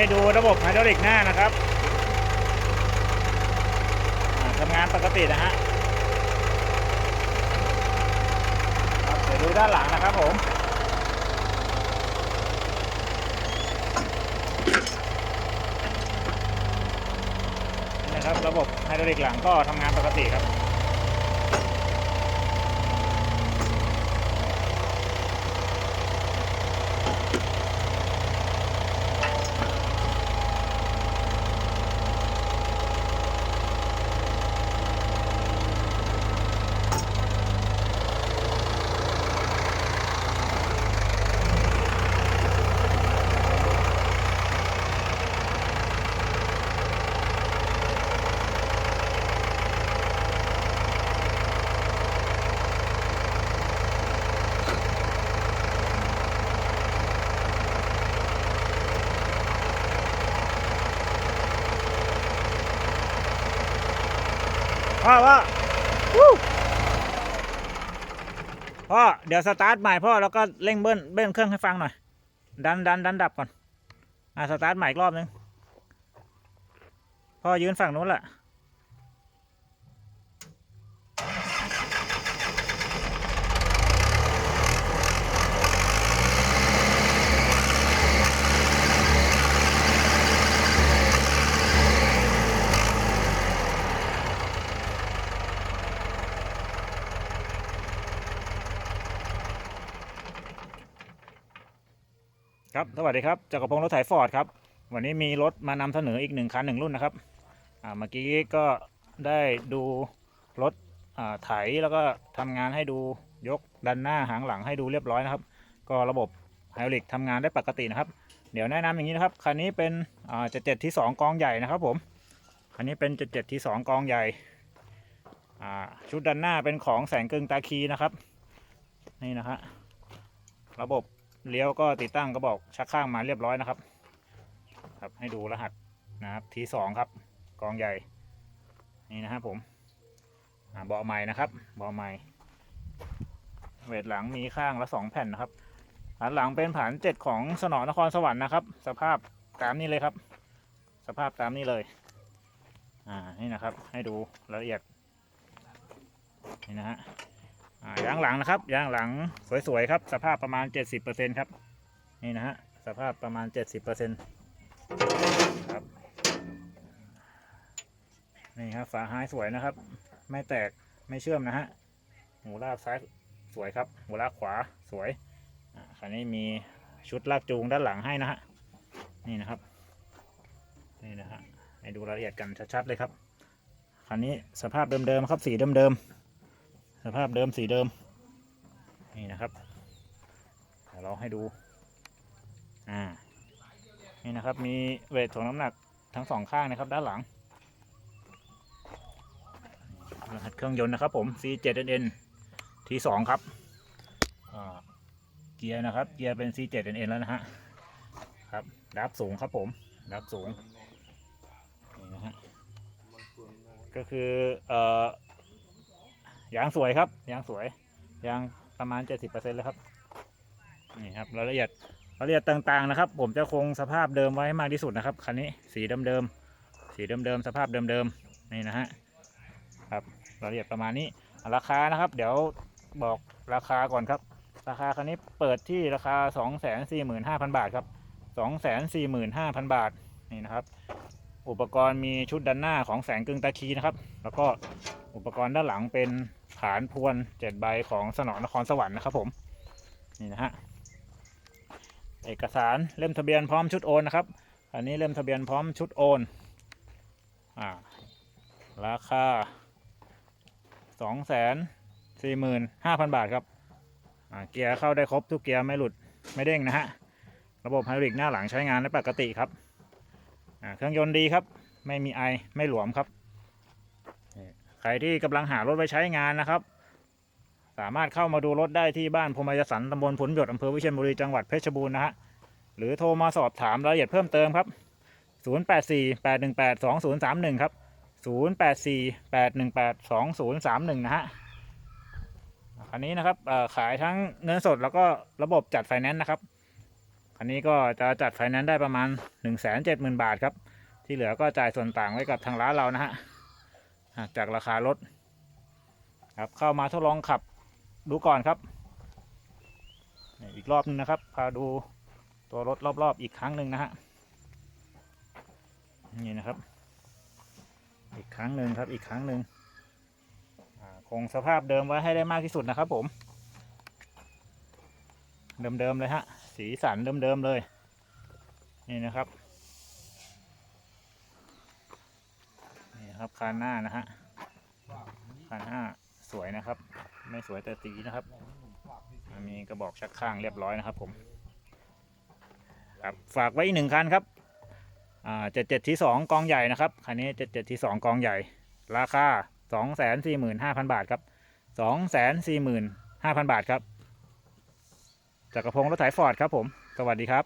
ให้ดูระบบไฮดรอลิกหน้านะครับทำงานปกตินะฮะเดี๋ยวดูด้านหลังนะครับผมนี่นะครับระบบไฮดรอลิกหลังก็ทำงานปกติครับ พ่อพ่อพ่อเดี๋ยวสตาร์ทใหม่พ่อแล้วก็เร่งเบิ้ลเบิ้ลเครื่องให้ฟังหน่อย ดันดันดันดับก่อน อ่าสตาร์ทใหม่อีกรอบนึง พ่อยืนฝั่งนู้นแหละ ครับสวัสดีครับจักรพงศ์รถไถฟอร์ดครับวันนี้มีรถมานำเสนออีกหนึ่งคันหนึ่งรุ่นนะครับอ่าเมื่อกี้ก็ได้ดูรถอ่าไถแล้วก็ทำงานให้ดูยกดันหน้าหางหลังให้ดูเรียบร้อยนะครับ ก็ระบบไฮดรอลิกทำงานได้ปกตินะครับ เดี๋ยวแนะนำอย่างนี้นะครับคันนี้เป็นอ่าจะเจ็ดที่สองกองใหญ่นะครับผมคันนี้เป็นจะเจ็ดที่สองกองใหญ่อ่าชุดดันหน้าเป็นของแสงกึ่งตาคีนะครับ นี่นะฮะระบบ เลี้ยวก็ติดตั้งกระบอกชักข้างมาเรียบร้อยนะครับ ครับให้ดูรหัสนะครับทีสองครับ กองใหญ่นี่นะครับผมอ่าเบาะใหม่นะครับเบาะใหม่เวทหลังมีข้างละสองแผ่นนะครับฐานหลังเป็นฐานเจ็ดของสนอนครสวรรค์นะครับ สภาพตามนี้เลยครับ สภาพตามนี้เลยอ่านี่นะครับให้ดูรายละเอียดนี่นะฮะ ยางหลังนะครับยางหลังสวยๆครับ สภาพประมาณ 70%ครับนี่นะฮะสภาพประมาณ 70%ครับนี่ครับฝาท้ายสวยนะครับ ไม่แตกไม่เชื่อมนะฮะหูลากซ้ายสวยครับหูลากขวาสวยอ่าคันนี้มีชุดลากจูงด้านหลังให้นะฮะนี่นะครับนี่นะฮะให้ดูรายละเอียดกันชัดๆเลยครับคันนี้สภาพเดิมๆครับสีเดิมๆ สภาพเดิมสีเดิม นี่นะครับเดี๋ยวเราให้ดู อ่า นี่นะครับ มีเวทถ่วงน้ำหนักทั้งสองข้างนะครับ ด้านหลัง รหัสเครื่องยนต์นะครับผม C7NN T2 ครับเกียร์นะครับ เกียร์เป็น C7NN แล้วนะฮะ ครับ ดับสูงครับผม ดับสูง นี่นะฮะ ก็คือ เอ่อ ยางสวยครับ ยางสวย ยางประมาณ 70%แล้วครับ นี่ครับรายละเอียดรายละเอียดต่างๆนะครับ ผมจะคงสภาพเดิมไว้ให้มากที่สุดนะครับ คันนี้สีเดิมๆ สีเดิมๆ สภาพเดิมๆ นี่นะฮะ ครับรายละเอียดประมาณนี้ ราคานะครับ เดี๋ยวบอกราคาก่อนครับ ราคาคันนี้เปิดที่ราคา 245,000 บาทครับ 245,000 บาท นี่นะครับ อุปกรณ์มีชุดดันหน้าของแสงกึ่งตาคีนะครับ แล้วก็ อุปกรณ์ด้านหลังเป็นฐานพวนเจ็ดใบของสนอนครสวรรค์นะครับผม นี่นะฮะ เอกสารเล่มทะเบียนพร้อมชุดโอนนะครับ อันนี้เล่มทะเบียนพร้อมชุดโอน อ่า ราคาสองแสนสี่หมื่นห้าพันบาทครับ อ่า เกียร์เข้าได้ครบทุกเกียร์ไม่หลุดไม่เด้งนะฮะ ระบบไฮดริกหน้าหลังใช้งานได้ปกติครับ อ่า เครื่องยนต์ดีครับ ไม่มีไอไม่หลวมครับ ใครที่กำลังหารถไว้ใช้งานนะครับ สามารถเข้ามาดูรถได้ที่บ้านพรหมยสันตำบลผลหยดอำเภอวิเชียรบุรีจังหวัดเพชรบูรณ์นะฮะหรือโทรมาสอบถามรายละเอียดเพิ่มเติมครับ 0848182031 ครับ 0848182031 นะฮะคันนี้นะครับขายทั้งเงินสดแล้วก็ระบบจัดไฟแนนซ์นะครับคันนี้ก็จะจัดไฟแนนซ์ได้ประมาณ1นึ่งแสนเจ็ดหมื่นบาทครับ ที่เหลือก็จ่ายส่วนต่างไว้กับทางร้านเรานะฮะ จากราคารถครับเข้ามาทดลองขับดูก่อนครับ อีกรอบนึงนะครับพาดูตัวรถรอบๆอีกครั้งหนึ่งนะฮะนี่นะครับ อีกครั้งหนึ่งครับอีกครั้งหนึ่งคงสภาพเดิมไว้ให้ได้มากที่สุดนะครับ ผม เดิมๆเลยฮะสีสันเดิมๆเลย นี่นะครับ ครับคานหน้านะฮะคานหน้าสวยนะครับ ไม่สวยแต่สีนะครับมีกระบอกชักข้างเรียบร้อยนะครับผมครับฝากไว้อีกหนึ่งคันครับอ่าเจ็ดเจ็ดที่สองกองใหญ่นะครับคันนี้เจ็ดเจ็ดที่สองกองใหญ่ ราคาสองแสนสี่หมื่นห้าพันบาทครับสองแสนสี่หมื่นห้าพันบาทครับจักรพงศ์รถไถฟอร์ดครับผม สวัสดีครับ